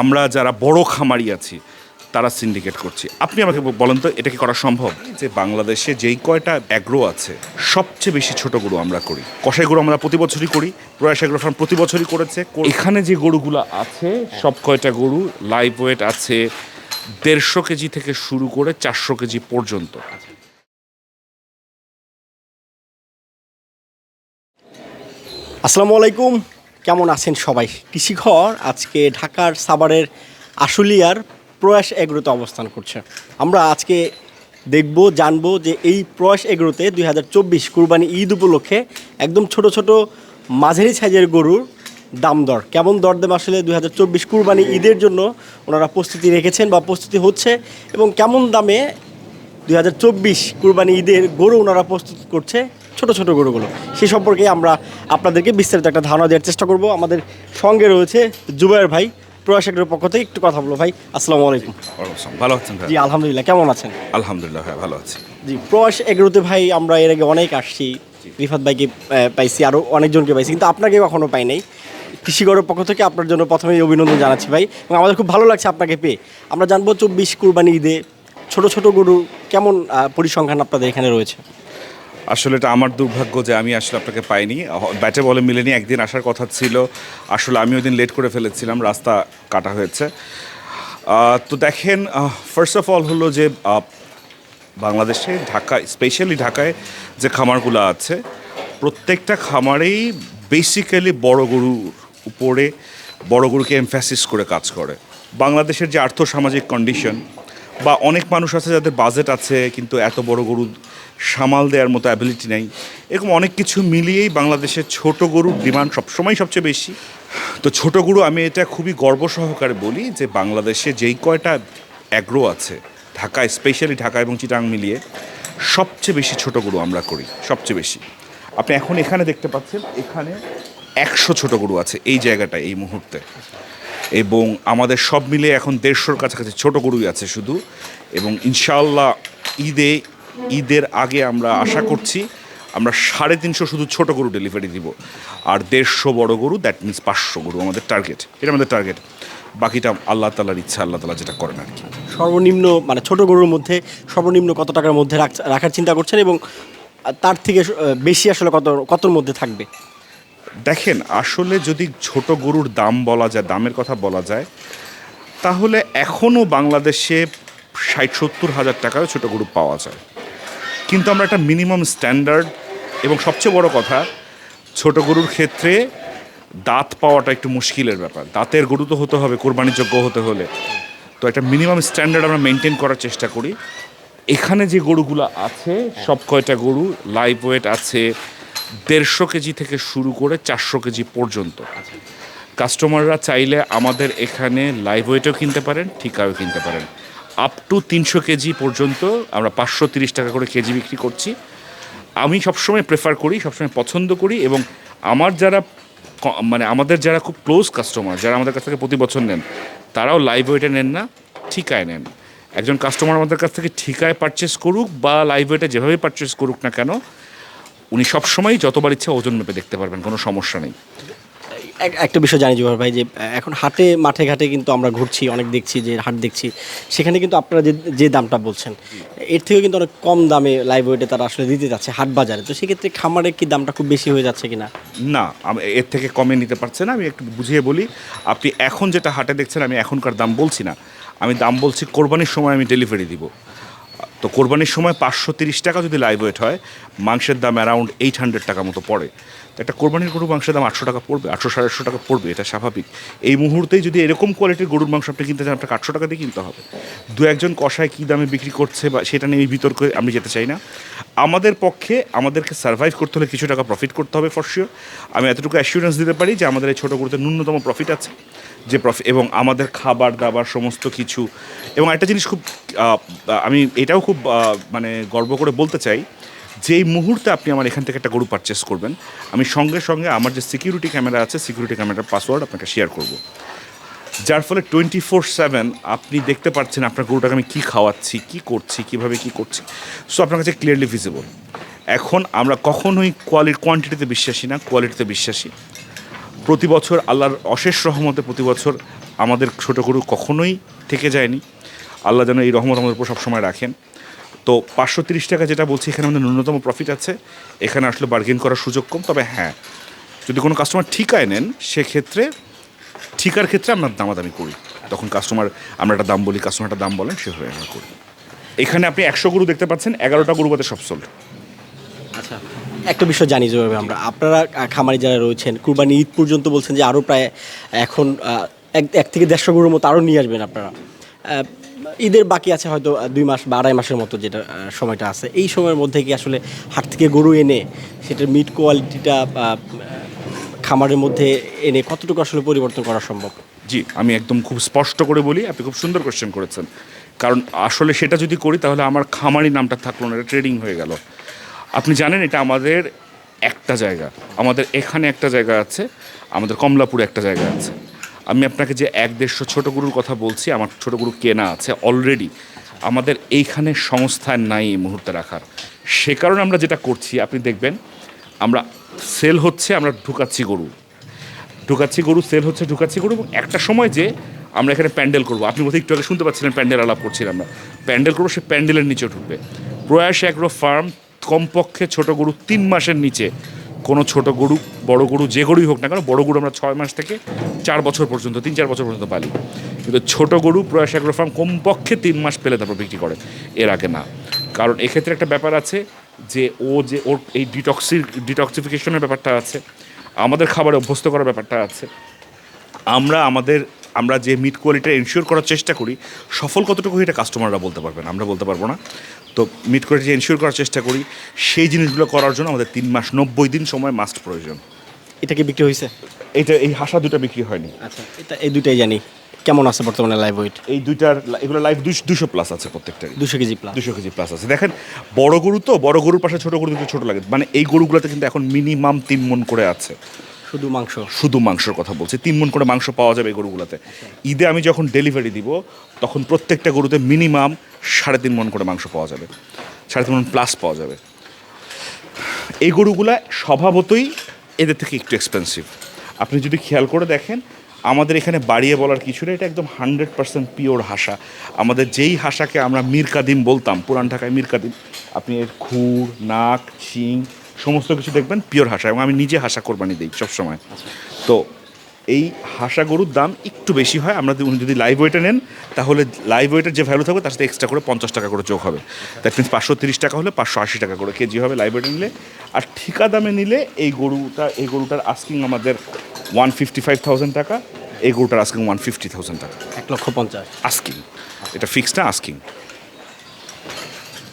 আমরা যারা বড় খামারি আছি তারা সিন্ডিকেট করছি। আপনি আমাকে বলেন তো এটা কি করা সম্ভব? যে বাংলাদেশে যেই কয়টা অ্যাগ্রো আছে সবচেয়ে বেশি ছোট গরু আমরা করি। কষাই গরু আমরা প্রতি বছরই করি প্রয়াস অ্যাগ্রো ফার্ম প্রতি বছরই করেছে এখানে যে গরুগুলো আছে সব কয়টা গরু লাইভ ওয়েট আছে দেড়শো কেজি থেকে শুরু করে চারশো কেজি পর্যন্ত। আসসালামু আলাইকুম। কেমন আছেন সবাই? কৃষিঘর আজকে ঢাকার সাভারের আশুলিয়ার প্রয়াস এগ্রোতে অবস্থান করছে। আমরা আজকে দেখব, জানব যে এই প্রয়াস এগ্রোতে দুই হাজার চব্বিশ কুরবানি ঈদ উপলক্ষে একদম ছোট ছোট মাঝারি সাইজের গরুর দাম দর। কেমন দরদাম আসলে দুই হাজার চব্বিশ কুরবানি ঈদের জন্য? ওনারা প্রস্তুতি রেখেছেন বা প্রস্তুতি হচ্ছে এবং কেমন দামে দুই হাজার চব্বিশ কুরবানি ঈদের গরু ওনারা প্রস্তুত করছে ছোট ছোট গরুগুলো। সেই সম্পর্কে আমরা আপনাদেরকে বিস্তারিত একটা ধারণা দেওয়ার চেষ্টা করব। আমাদের সঙ্গে রয়েছে জুবাইর ভাই প্রয়াসের পক্ষ থেকে একটু কথা বলব। ভাই আসসালামু আলাইকুম। ভালো আছেন জি আলহামদুলিল্লাহ। কেমন আছেন? আলহামদুলিল্লাহ ভাই ভালো আছি। জি প্রয়াস এগ্রোতে ভাই আমরা এর আগে অনেক আসছি। রিফাত ভাইকে পাইছি আরও অনেকজনকে পাইছি কিন্তু আপনাকে কখনো পাই নাই। কৃষিগড়ের পক্ষ থেকে আপনার জন্য প্রথমেই অভিনন্দন জানাচ্ছি ভাই। এবং আমাদের খুব ভালো লাগছে আপনাকে পেয়ে। আমরা জানব চব্বিশ কুরবানি ঈদে ছোট ছোট গরু কেমন পরিসংখ্যান আপনাদের এখানে রয়েছে? আসলে এটা আমার দুর্ভাগ্য যে আমি আসলে আপনাকে পাইনি। ব্যাটে বলে মিলেনি, একদিন আসার কথা ছিল। আসলে আমি ওই দিন লেট করে ফেলেছিলাম, রাস্তা কাটা হয়েছে। তো দেখেন ফার্স্ট অফ অল হলো যে বাংলাদেশে ঢাকা স্পেশালি ঢাকায় যে খামারগুলো আছে, প্রত্যেকটা খামারেই বেসিক্যালি বড় গরুর উপরে বড় গরুকে এমফ্যাসিস করে কাজ করে। বাংলাদেশের যে আর্থসামাজিক কন্ডিশন বা অনেক মানুষ আছে যাদের বাজেট আছে, কিন্তু এত বড় গরু সামাল দেওয়ার মতো অ্যাবিলিটি নেই। এরকম অনেক কিছু মিলিয়েই বাংলাদেশের ছোট গরুর ডিমান্ড সবসময় সবচেয়ে বেশি। তো ছোট গরু আমি এটা খুবই গর্ব সহকারে বলি যে বাংলাদেশে যেই কয়টা অ্যাগ্রো আছে, ঢাকা স্পেশালি ঢাকা এবং চিটাং মিলিয়ে সবচেয়ে বেশি ছোট গরু আমরা করি, সবচেয়ে বেশি। আপনি এখন এখানে দেখতে পাচ্ছেন, এখানে একশো ছোট গরু আছে এই জায়গাটা এই মুহূর্তে। এবং আমাদের সব মিলে এখন দেড়শোর কাছাকাছি ছোট গরুই আছে শুধু। এবং ইনশাআল্লাহ ঈদে ঈদের আগে আমরা আশা করছি আমরা সাড়ে তিনশো শুধু ছোট গরু ডেলিভারি দিব। আর দেড়শো বড় গরু দ্যাট মিনস পাঁচশো গরু আমাদের টার্গেট এটা আমাদের টার্গেট বাকিটা আল্লাহ তালার ইচ্ছা আল্লাহ তালা যেটা করেন আর কি। সর্বনিম্ন মানে ছোট গরুর মধ্যে সর্বনিম্ন কত টাকার মধ্যে রাখ- রাখার চিন্তা করছেন এবং তার থেকে বেশি আসলে কত কতর মধ্যে থাকবে? দেখেন আসলে যদি ছোট গরুর দাম বলা যায় দামের কথা বলা যায় তাহলে এখনও বাংলাদেশে ষাট সত্তর হাজার টাকায় ছোট গরু পাওয়া যায়। কিন্তু আমরা একটা মিনিমাম স্ট্যান্ডার্ড এবং সবচেয়ে বড় কথা ছোট গরুর ক্ষেত্রে দাঁত পাওয়াটা একটু মুশকিলের ব্যাপার। দাঁতের গরু তো হতে হবে কোরবানিযোগ্য হতে হলে। তো একটা মিনিমাম স্ট্যান্ডার্ড আমরা মেনটেন করার চেষ্টা করি। এখানে যে গরুগুলো আছে সব কয়টা গরু লাইভ ওয়েট আছে দেড়শো কেজি থেকে শুরু করে চারশো কেজি পর্যন্ত। কাস্টমাররা চাইলে আমাদের এখানে লাইভ ওয়েটও কিনতে পারেন ঠিকাও কিনতে পারেন। আপ টু তিনশো কেজি পর্যন্ত আমরা পাঁচশো তিরিশ টাকা করে কেজি বিক্রি করছি। আমি সবসময় প্রেফার করি, সবসময় পছন্দ করি এবং আমার যারা মানে আমাদের যারা খুব ক্লোজ কাস্টমার যারা আমাদের কাছ থেকে প্রতি বছর নেন, তারাও লাইভ ওয়েটে নেন না, ঠিকায় নেন। একজন কাস্টমার আমাদের কাছ থেকে ঠিকায় পারচেস করুক বা লাইভ ওয়েটে যেভাবে পারচেস করুক না কেন, উনি সবসময় যতবার ইচ্ছা ওজন মেপে দেখতে পারবেন, কোনো সমস্যা নেই। একটা বিষয় জানি জুবাই ভাই, যে এখন হাটে, মাঠে ঘাটে কিন্তু আমরা ঘুরছি, অনেক দেখছি যে হাট দেখছি। সেখানে কিন্তু আপনারা যে যে দামটা বলছেন, এর থেকে কিন্তু অনেক কম দামে লাইভ ওয়েটে তারা আসলে দিতে যাচ্ছে হাট বাজারে। তো সেক্ষেত্রে খামারে কি দামটা খুব বেশি হয়ে যাচ্ছে কিনা? না, আমি, এর থেকে কমে নিতে পারছে না, আমি একটু বুঝিয়ে বলি। আপনি এখন যেটা হাটে দেখছেন, আমি এখনকার দাম বলছি না। আমি দাম বলছি কোরবানির সময় আমি ডেলিভারি দিব। তো কোরবানির সময় পাঁচশো তিরিশ টাকা যদি লাইভ ওয়েট হয়, মাংসের দাম অ্যারাউন্ড এইট হান্ড্রেড টাকা মতো পড়ে। একটা কোরবানির গরুর মাংসের দাম আটশো টাকা পড়বে, আটশো সাড়ে আটশো টাকা পড়বে, এটা স্বাভাবিক। এই মুহূর্তেই যদি এরকম কোয়ালিটির গরুর মাংস আপনি কিনতে চান, আপনাকে আটশো টাকা দিয়ে কিনতে হবে। দু একজন কষায় কী দামে বিক্রি করছে বা সেটা নিয়ে বিতর্কে আমি যেতে চাই না। আমাদের পক্ষে, আমাদেরকে সার্ভাইভ করতে হলে কিছু টাকা প্রফিট করতে হবে ফর আমি এতটুকু অ্যাসিউরেন্স দিতে পারি যে আমাদের এই ছোটো গরুতে ন্যূনতম প্রফিট আছে। যে প্রফিট এবং আমাদের খাবার, দাবার, সমস্ত কিছু। এবং একটা জিনিস খুব আমি এটাও খুব মানে গর্ব করে বলতে চাই যেই মুহূর্তে আপনি আমার এখান থেকে একটা গরু পারচেস করবেন, আমি সঙ্গে সঙ্গে আমার যে সিকিউরিটি ক্যামেরা আছে সিকিউরিটি ক্যামেরার পাসওয়ার্ড আপনাকে শেয়ার করব। যার ফলে টোয়েন্টি ফোর সেভেন আপনি দেখতে পাচ্ছেন আপনার গরুটাকে আমি কী খাওয়াচ্ছি, কী করছি, কীভাবে কী করছি। সো আপনার কাছে ক্লিয়ারলি ভিজিবল এখন আমরা কখনোই কোয়ালিটি কোয়ান্টিটিতে বিশ্বাসী না কোয়ালিটিতে বিশ্বাসী। প্রতি বছর আল্লাহর অশেষ রহমতে প্রতি বছর আমাদের ছোটো গরু কখনোই থেকে যায়নি। আল্লাহ যেন এই রহমত আমাদের উপর সবসময় রাখেন। তো পাঁচশো তিরিশ টাকা যেটা বলছি, এখানে আমাদের ন্যূনতম প্রফিট আছে। এখানে আসলে বার্গেন করার সুযোগ কম, তবে হ্যাঁ যদি কোনো কাস্টমার ঠিকায় নেন, সেক্ষেত্রে, ঠিকার ক্ষেত্রে আমরা দামাদামি করি। তখন কাস্টমার আমরা একটা দাম বলি কাস্টমার একটা দাম বলেন সেভাবে আমরা করি। এখানে আপনি একশো গরু দেখতে পাচ্ছেন, এগারোটা গরু বাদে সব সোল্ড আচ্ছা একটা বিষয় জানি যেভাবে আমরা। আপনারা খামারি যারা রয়েছেন কুরবানি ঈদ পর্যন্ত বলছেন যে আরও প্রায় এখন এক থেকে দেড়শো গরুর মতো আরও নিয়ে আসবেন আপনারা। ঈদের বাকি আছে হয়তো দুই মাস বা আড়াই মাসের মতো যেটা সময়টা আছে। এই সময়ের মধ্যে কি আসলে হাট থেকে গরু এনে সেটার মিট কোয়ালিটিটা খামারের মধ্যে এনে কতটুকু আসলে পরিবর্তন করা সম্ভব? জি, আমি একদম খুব স্পষ্ট করে বলি, আপনি খুব সুন্দর কোশ্চেন করেছেন। কারণ আসলে সেটা যদি করি, তাহলে আমার খামারি নামটা থাকল না, এটা ট্রেডিং হয়ে গেল। আপনি জানেন, এটা আমাদের একটা জায়গা। আমাদের এখানে একটা জায়গা আছে, আমাদের কমলাপুরে একটা জায়গা আছে। আমি আপনাকে যে এক দেড়শো ছোটো গরুর কথা বলছি, আমার ছোটো গরু কেনা আছে অলরেডি আমাদের এইখানে সংস্থান নাই এই মুহূর্তে রাখার। সে কারণে আমরা যেটা করছি, আপনি দেখবেন, আমরা সেল হচ্ছে, আমরা ঢুকাচ্ছি গরু। ঢুকাচ্ছি গরু সেল হচ্ছে, ঢুকাচ্ছি গরু এবং একটা সময় যে আমরা এখানে প্যান্ডেল করব। আপনি বোধহয় একটু আগে শুনতে পাচ্ছিলেন, প্যান্ডেল আলাপ করছিলাম আমরা। প্যান্ডেল করব, সে প্যান্ডেলের নিচে ঢুকবে। প্রয়াস অ্যাগ্রো ফার্ম কমপক্ষে ছোট গরু তিন মাসের নিচে। কোনো ছোট গরু, বড় গরু যে গরুই হোক না কেন, বড় গরু আমরা ছয় মাস থেকে চার বছর পর্যন্ত, তিন চার বছর পর্যন্ত পালি। কিন্তু ছোট গরু প্রয়াস অ্যাগ্রো ফার্ম কমপক্ষে তিন মাস পেলে তারপর বিক্রি করে, এর আগে না। কারণ এক্ষেত্রে একটা ব্যাপার আছে যে ও যে ওর এই ডিটক্সি ডিটক্সিফিকেশনের ব্যাপারটা আছে, আমাদের খাবারে অভ্যস্ত করার ব্যাপারটা আছে। আমরা আমাদের আমরা যে মিট কোয়ালিটি এনশিওর করার চেষ্টা করি সফল কতটুকু এটা কাস্টমাররা বলতে পারবেন আমরা বলতে পারব না। তো মিট কোয়ালিটি এনশিওর করার চেষ্টা করি সেই জিনিসগুলো করার জন্য আমাদের তিন মাস নব্বই দিন সময় মাস্ট প্রয়োজন। এটা কি বিক্রি হয়েছে? এটা এই হাসা দুটো বিক্রি হয়নি। আচ্ছা এটা এই দুইটাই জানি। কেমন আছে বর্তমানে লাইভ ওয়েট এই দুইটার এগুলো লাইভ দুশো প্লাস আছে প্রত্যেকটা দুশো কেজি প্লাস দুশো কেজি প্লাস আছে। দেখেন বড় গরু তো বড় গরুর পাশে ছোট গরু ছোট লাগে। মানে এই গরুগুলোতে কিন্তু এখন মিনিমাম তিন মন করে আছে। শুধু মাংস? শুধু মাংসের কথা বলছি, তিন মন করে মাংস পাওয়া যাবে এই গরুগুলোতে। ঈদে আমি যখন ডেলিভারি দিব, তখন প্রত্যেকটা গরুতে মিনিমাম সাড়ে তিন মন করে মাংস পাওয়া যাবে। সাড়ে তিন মন প্লাস পাওয়া যাবে। এই গরুগুলা স্বভাবতই এদের থেকে একটু এক্সপেন্সিভ আপনি যদি খেয়াল করে দেখেন, আমাদের এখানে বাড়িয়ে বলার কিছু না এটা একদম হান্ড্রেড পার্সেন্ট পিওর হাসা। আমাদের যেই হাসাকে আমরা মীর কাদিম বলতাম, পুরান ঢাকায় মীর কাদিম, আপনি এর খুর, নাক, শিং সমস্ত কিছু দেখবেন পিওর হাসা এবং আমি নিজে হাসা কোরবানি দিই সবসময়। তো এই হাসা গরুর দাম একটু বেশি হয় আমরা যদি- উনি যদি লাইভ ওয়েটে নেন তাহলে লাইভ ওয়েটের যে ভ্যালু থাকবে তার সাথে এক্সট্রা করে পঞ্চাশ টাকা করে যোগ হবে। দ্যাট মিনস পাঁচশো তিরিশ টাকা হলে পাঁচশো আশি টাকা করে কেজি হবে লাইভ ওয়েটে নিলে। আর ঠিকা দামে নিলে এই গরুটা এই গরুটার আস্কিং আমাদের ওয়ান ফিফটি ফাইভ থাউজেন্ড টাকা এই গরুটার আস্কিং ওয়ান ফিফটি থাউজেন্ড টাকা। এক লক্ষ পঞ্চাশ। আস্কিং এটা ফিক্সড না আস্কিং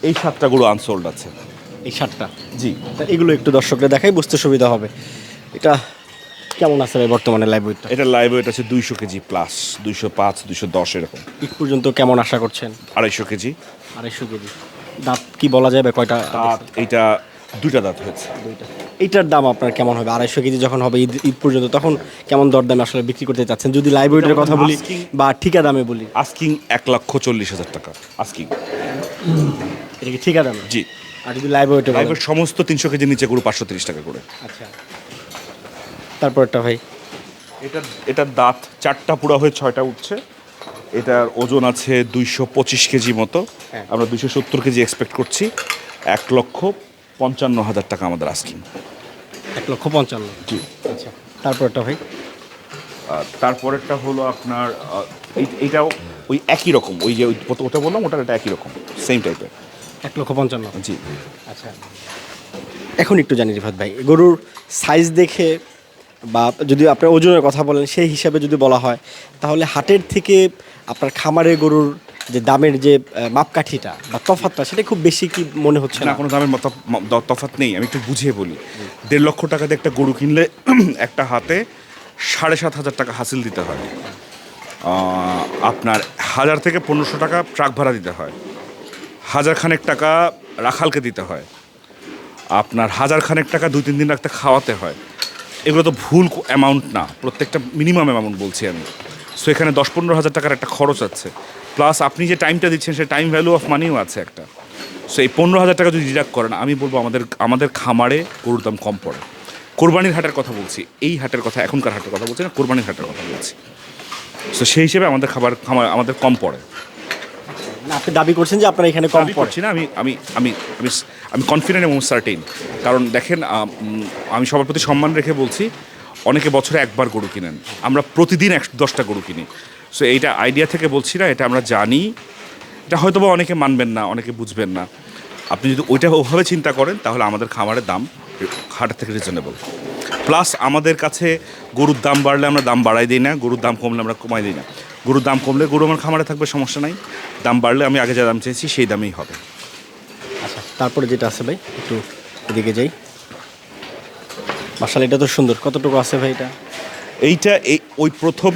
এই সাতটা গরু আনসোল্ড আছে। এই সাতটা জি। তা এগুলো একটু দর্শকরা দেখাই বুঝতে সুবিধা হবে। এটা কেমন আছে ভাই বর্তমানে লাইভ ওয়েটটা এটা লাইভ ওয়েট আছে দুইশো কেজি প্লাস দুইশো পাঁচ দুইশো দশ এরকম। ঈদ পর্যন্ত কেমন আশা করছেন? আড়াইশো কেজি। আড়াইশো কেজি। দাঁত কি বলা যাবে কয়টা দাঁত এইটা দুইটা দাঁত হয়েছে। দুইটা। এইটার দাম আপনার কেমন হবে? আড়াইশো কেজি যখন হবে ঈদ ঈদ পর্যন্ত তখন কেমন দরদামে আসলে বিক্রি করতে চাচ্ছেন? যদি লাইভ ওয়েটের কথা বলি বা ঠিকা দামে বলি। আস্কিং এক লক্ষ চল্লিশ হাজার টাকা আস্কিং এটা কি ঠিকা দামে? জি। আর যদি লাইভ ওয়েটে লাইভের সমস্ত তিনশো কেজি নিচে গরু পাঁচশো তিরিশ টাকা করে। আচ্ছা। তারপরটা ভাই? এটা এটার দাঁত চারটা পুরা হয়ে ছয়টা উঠছে। এটার ওজন আছে দুইশো পঁচিশ কেজি মতো। হ্যাঁ। আমরা দুইশো সত্তর কেজি এক্সপেক্ট করছি। এক লক্ষ পঞ্চান্ন হাজার টাকা আমাদের আস্কিং এক লক্ষ পঞ্চান্ন। জি। আচ্ছা তারপরটা ভাই? তারপরেরটা হলো আপনার এই- এইটাও ওই একই রকম। ওই যে ওটা বললাম ওটার এটা একই রকম। সেম টাইপের এক লক্ষ পঞ্চান্ন। জি। আচ্ছা। এখন একটু জানি রিফাত ভাই গরুর সাইজ দেখে বা যদি আপনার ওজনের কথা বলেন সেই হিসাবে যদি বলা হয় তাহলে হাটের থেকে আপনার খামারের গরুর যে দামের যে মাপকাঠিটা বা তফাতটা সেটা খুব বেশি কি মনে হচ্ছে না কোনো দামের তফাৎ নেই আমি একটু বুঝিয়ে বলি। দেড় লক্ষ টাকা দিয়ে একটা গরু কিনলে একটা হাতে সাড়ে সাত হাজার টাকা হাসিল দিতে হয়। আপনার হাজার থেকে পনেরোশো টাকা ট্রাক ভাড়া দিতে হয়। হাজার খানেক টাকা রাখালকে দিতে হয়। আপনার হাজার খানেক টাকা দুই, তিন দিন রাখতে খাওয়াতে হয়। এগুলো তো ভুল অ্যামাউন্ট না। প্রত্যেকটা মিনিমাম অ্যামাউন্ট বলছি আমি। সো এখানে দশ, পনেরো হাজার টাকার একটা খরচ আছে। প্লাস আপনি যে টাইমটা দিচ্ছেন সে টাইম ভ্যালু অফ মানিও আছে একটা। সো এই পনেরো হাজার টাকা যদি ডিডাক্ট করেন, আমি বলব আমাদের আমাদের খামারে গরুর দাম কম পড়ে। কোরবানির হাটের কথা বলছি। এই হাটের কথা, এখনকার হাটের কথা বলছি না, কোরবানির হাটের কথা বলছি। সো সেই হিসেবে আমাদের খাবার, খামার আমাদের কম পড়ে। না আপনি দাবি করছেন যে আপনার এখানে কম করছি না আমি আমি আমি আমি আমি কনফিডেন্ট এবং সার্টেন কারণ দেখেন আমি সবার প্রতি সম্মান রেখে বলছি অনেকে বছরে একবার গরু কিনেন। আমরা প্রতিদিন এক দশটা গরু কিনি। সো এইটা আইডিয়া থেকে বলছি না এটা আমরা জানি। এটা হয়তো বা অনেকে মানবেন না অনেকে বুঝবেন না। আপনি যদি ওইটা ওভাবে চিন্তা করেন তাহলে আমাদের খামারের দাম হাটের থেকে রিজনেবল প্লাস আমাদের কাছে গরুর দাম বাড়লে আমরা দাম বাড়াই দিই না গরুর দাম কমলে আমরা কমাই দিই না। গরুর দাম কমলে গরু আমার খামারে থাকবে সমস্যা নাই। দাম বাড়লে আমি আগে যা দাম চেয়েছি সেই দামেই হবে। আচ্ছা তারপরে যেটা আছে ভাই একটু এদিকে যাই। মাসাল এটা তো সুন্দর। কতটুকু আছে ভাই এটা? এইটা এই ওই প্রথম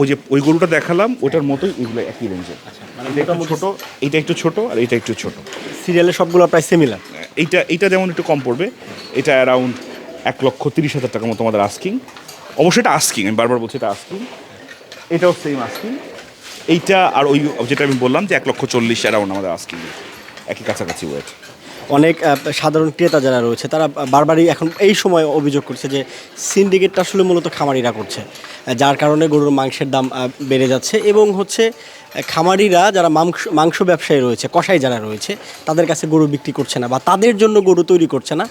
ওই যে ওই গরুটা দেখালাম ওটার মতোই এগুলো একই রেঞ্জে মানে এটা একটু ছোট এইটা একটু ছোট আর এইটা একটু ছোট। সিরিয়ালের সবগুলো প্রায় সিমিলার এইটা এইটা যেমন একটু কম পড়বে এটা অ্যারাউন্ড এক লক্ষ তিরিশ হাজার টাকার মতো আমাদের আস্কিং অবশ্যই এটা আস্কিং আমি বারবার বলছি এটা আস্কিং এটাও সেম আস্কিং এইটা আর ওই যেটা আমি বললাম যে এক লক্ষ চল্লিশ অ্যারাউন্ড আমাদের আস্কিং একই কাছাকাছি ওয়েট অনেক সাধারণ ক্রেতা যারা রয়েছে তারা বারবারই এখন এই সময় অভিযোগ করছে যে সিন্ডিকেটটা আসলে মূলত খামারিরা করছে যার কারণে গরুর মাংসের দাম বেড়ে যাচ্ছে এবং হচ্ছে খামারিরা যারা মাংস মাংস ব্যবসায়ী রয়েছে কষাই যারা রয়েছে তাদের কাছে গরু বিক্রি করছে না বা তাদের জন্য গরু তৈরি করছে না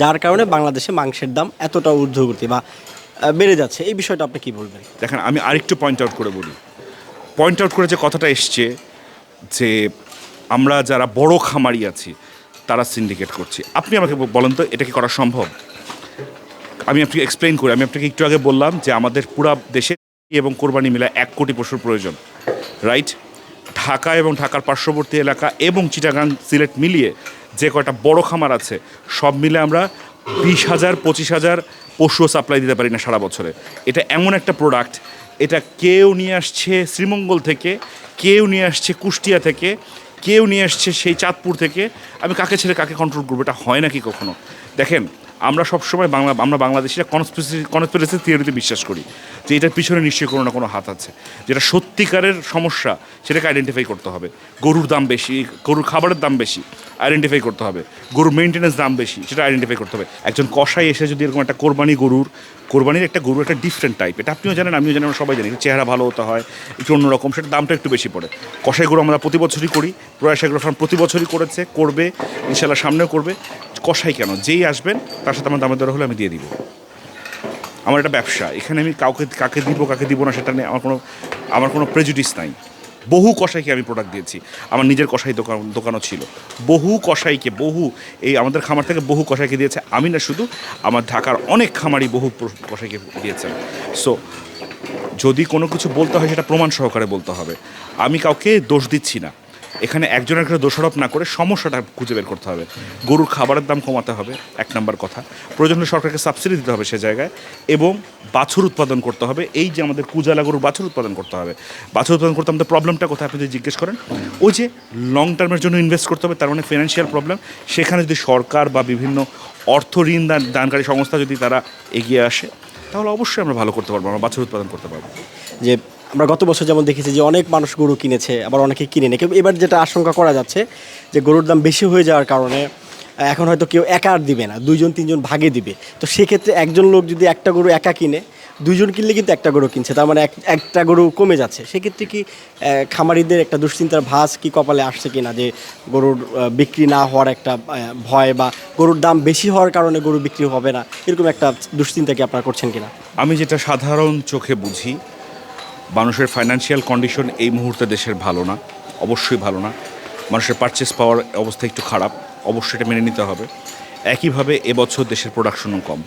যার কারণে বাংলাদেশে মাংসের দাম এতটা ঊর্ধ্বগতি বা বেড়ে যাচ্ছে। এই বিষয়টা আপনি কি বলবেন? দেখেন, আমি আরেকটু পয়েন্ট আউট করে বলি। পয়েন্ট আউট করে যে কথাটা এসছে যে আমরা যারা বড় খামারি আছি, তারা সিন্ডিকেট করছি। আপনি আমাকে বলেন তো, এটা কি করা সম্ভব? আমি আপনাকে এক্সপ্লেইন করি। আমি আপনাকে একটু আগে বললাম যে আমাদের পুরা দেশে এবং কোরবানি মিলে এক কোটি পশুর প্রয়োজন রাইট ঢাকা এবং ঢাকার পার্শ্ববর্তী এলাকা এবং চিটাগাং সিলেট মিলিয়ে যে কয়টা বড় খামার আছে, সব মিলে আমরা বিশ হাজার, পঁচিশ হাজার পশুও সাপ্লাই দিতে পারি না সারা বছরে। এটা এমন একটা প্রোডাক্ট এটা কেউ নিয়ে আসছে শ্রীমঙ্গল থেকে, কেউ নিয়ে আসছে কুষ্টিয়া থেকে, কেউ নিয়ে আসছে সেই চাঁদপুর থেকে। আমি কাকে ছেড়ে কাকে কন্ট্রোল করব? এটা হয় নাকি কখনো? দেখেন আমরা সবসময় বাংলা, আমরা বাংলাদেশিরা কনস্পিরেসি কনস্পিরেসি থিওরিতে বিশ্বাস করি যে এটার পিছনে নিশ্চয়ই কোনো না কোনো হাত আছে। যেটা সত্যিকারের সমস্যা সেটাকে আইডেন্টিফাই করতে হবে। গরুর দাম বেশি, গরুর খাবারের দাম বেশি আইডেন্টিফাই করতে হবে। গরুর মেনটেন্যান্স দাম বেশি, সেটা আইডেন্টিফাই করতে হবে। একজন কষাই এসে যদি এরকম একটা কোরবানি গরুর, কোরবানির একটা গরু একটা ডিফারেন্ট টাইপ এটা আপনিও জানেন, আমিও জানি, আমরা সবাই জানি, চেহারা ভালো হতে হয়, একটু অন্যরকম সেটা দামটা একটু বেশি পড়ে। কষাই গরু আমরা প্রতি বছরই করি প্রয়াস এগ্রো ফার্ম প্রতি বছরই করেছে, করবে ইনশাল্লাহ সামনেও করবে। কষাই কেন? যেই আসবেন, তার সাথে আমার দামের দর হলে আমি দিয়ে দিব। আমার একটা ব্যবসা, এখানে আমি কাউকে, কাকে দিব কাকে দিব না, সেটা নিয়ে আমার কোনো আমার কোনো প্রেজুডিস নাই। বহু কষাইকে আমি প্রোডাক্ট দিয়েছি। আমার নিজের কষাই দোকান, দোকানও ছিল। বহু কষাইকে, বহু, এই আমাদের খামার থেকে বহু কষাইকে দিয়েছে। আমি না শুধু, আমার ঢাকার অনেক খামারই বহু কষাইকে দিয়েছেন। সো যদি কোনো কিছু বলতে হয়, সেটা প্রমাণ সহকারে বলতে হবে। আমি কাউকে দোষ দিচ্ছি না। এখানে একজনের একটা দোষারোপ না করে সমস্যাটা খুঁজে বের করতে হবে। গরুর খাবারের দাম কমাতে হবে, এক নম্বর কথা। প্রয়োজন সরকারকে সাবসিডি দিতে হবে সে জায়গায় এবং বাছুর উৎপাদন করতে হবে। এই যে আমাদের কুজালা গরুর বাছুর উৎপাদন করতে হবে। বাছুর উৎপাদন করতে আমাদের প্রবলেমটা কোথায়? আপনি যদি জিজ্ঞেস করেন। ওই যে লং টার্মের জন্য ইনভেস্ট করতে হবে, তার মানে ফিনান্সিয়াল প্রবলেম সেখানে যদি সরকার বা বিভিন্ন অর্থ ঋণ দান, দানকারী সংস্থা যদি তারা এগিয়ে আসে, তাহলে অবশ্যই আমরা ভালো করতে পারব, আমরা বাছুর উৎপাদন করতে পারব। যে আমরা গত বছর যেমন দেখেছি যে অনেক মানুষ গরু কিনেছে, আবার অনেকে কিনে নেই এবার যেটা আশঙ্কা করা যাচ্ছে যে গরুর দাম বেশি হয়ে যাওয়ার কারণে এখন হয়তো কেউ একা আর দিবে না, দুইজন, তিনজন ভাগে দিবে। তো সেক্ষেত্রে একজন লোক যদি একটা গরু একা কিনে, দুইজন কিনলে কিন্তু একটা গরু কিনছে, তার মানে এক- একটা গরু কমে যাচ্ছে। সেক্ষেত্রে কি খামারিদের একটা দুশ্চিন্তার ভাস কি কপালে আসছে কি না যে গরুর বিক্রি না হওয়ার একটা ভয় বা গরুর দাম বেশি হওয়ার কারণে গরু বিক্রি হবে না, এরকম একটা দুশ্চিন্তা কি আপনারা করছেন কিনা? আমি যেটা সাধারণ চোখে বুঝি মানুষের ফাইন্যান্সিয়াল কন্ডিশন এই মুহূর্তে দেশের ভালো না, অবশ্যই ভালো না। মানুষের পারচেস পাওয়ার অবস্থা একটু খারাপ, অবশ্যই এটা মেনে নিতে হবে। একইভাবে এবছর দেশের প্রোডাকশনও কম।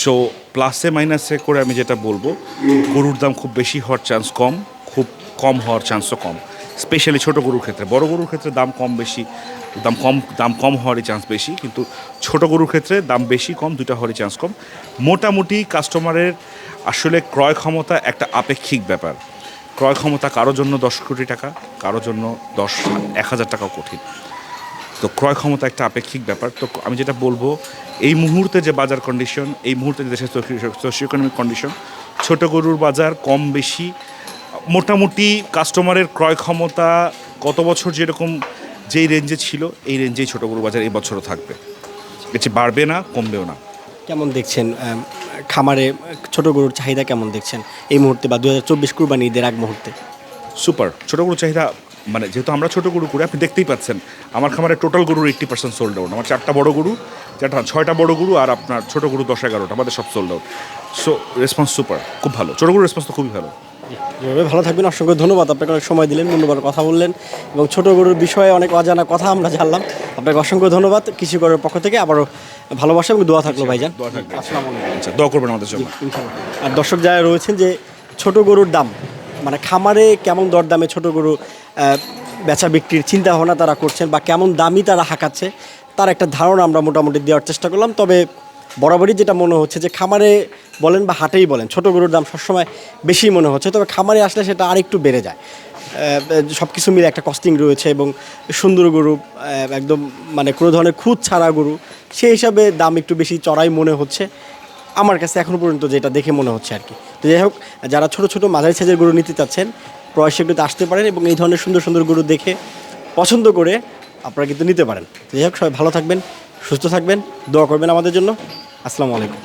সো প্লাসে মাইনাসে করে আমি যেটা বলব, গরুর দাম খুব বেশি হওয়ার চান্স কম, খুব কম হওয়ার চান্সও কম। স্পেশালি ছোট গরুর ক্ষেত্রে। বড় গরুর ক্ষেত্রে দাম কম বেশি, দাম কম দাম কম হওয়ারই চান্স বেশি, কিন্তু ছোট গরুর ক্ষেত্রে দাম বেশি কম দুটা হওয়ারই চান্স কম। মোটামুটি কাস্টমারের আসলে ক্রয় ক্ষমতা একটা আপেক্ষিক ব্যাপার। ক্রয় ক্ষমতা কারোর জন্য দশ কোটি টাকা কারোর জন্য দশ এক হাজার টাকাও কঠিন। তো ক্রয় ক্ষমতা একটা আপেক্ষিক ব্যাপার। তো আমি যেটা বলব, এই মুহূর্তে যে বাজার কন্ডিশন এই মুহূর্তে যে দেশের সোশিও ইকোনমিক কন্ডিশন ছোট গরুর বাজার কম বেশি, মোটামুটি কাস্টমারের ক্রয় ক্ষমতা গত বছর যেরকম যেই রেঞ্জে ছিল, এই রেঞ্জেই ছোট গরুর বাজার এই বছরও থাকবে। চেয়ে বাড়বে না, কমবেও না। কেমন দেখছেন? খামারে ছোট গরুর চাহিদা কেমন দেখছেন এই মুহূর্তে বা দু হাজার চব্বিশ কুরবানি ঈদের আগ মুহূর্তে? সুপার। ছোট গরুর চাহিদা মানে যেহেতু আমরা ছোটো গরু করি, আপনি দেখতেই পাচ্ছেন, আমার খামারে টোটাল গরুর এইট্টি পার্সেন্ট সোল্ড আউট আমার চারটা বড় গরু, চারটা, ছয়টা বড় গরু আর আপনার ছোটো গরু দশ এগারোটা, আমাদের সব sold out so response super খুব ভালো। ছোটো গরুর রেসপন্স তো খুবই ভালো। এভাবে ভালো থাকবেন। অসংখ্য ধন্যবাদ। আপনাকে অনেক সময় দিলেন মূল্যবান কথা বললেন এবং ছোটো গরুর বিষয়ে অনেক অজানা কথা আমরা জানলাম। আপনাকে অসংখ্য ধন্যবাদ কৃষি করার পক্ষ থেকে। আবারও ভালোবাসা এবং দোয়া থাকল ভাইজান। দোয়া আচ্ছা করবেন আমাদের জন্য। আর দর্শক যারা রয়েছেন যে ছোট গরুর দাম মানে খামারে কেমন দরদামে ছোট গরু বেচা বিক্রির চিন্তা ভাবনা তারা করছেন বা কেমন দামই তারা হাঁকাচ্ছে তার একটা ধারণা আমরা মোটামুটি দেওয়ার চেষ্টা করলাম। তবে বরাবরই যেটা মনে হচ্ছে যে খামারে বলেন বা হাটেই বলেন, ছোট গরুর দাম সবসময় বেশি মনে হচ্ছে। তবে খামারে আসলে সেটা আরেকটু বেড়ে যায়। সব কিছু মিলে একটা কস্টিং রয়েছে এবং সুন্দর গরু একদম মানে কোনো ধরনের খুঁত ছাড়া গরু, সেই হিসাবে দাম একটু বেশি চড়াই মনে হচ্ছে। আমার কাছে এখনও পর্যন্ত যেটা দেখে মনে হচ্ছে আর কি। তো যাই হোক, যারা ছোট ছোট মাঝারি সাইজের গরু নিতে চাচ্ছেন, প্রয়াসে একটু আসতে পারেন এবং এই ধরনের সুন্দর সুন্দর গরু দেখে পছন্দ করে আপনারা কিন্তু নিতে পারেন। যাই হোক, সবাই ভালো থাকবেন, সুস্থ থাকবেন, দোয়া করবেন আমাদের জন্য। আসসালামু আলাইকুম।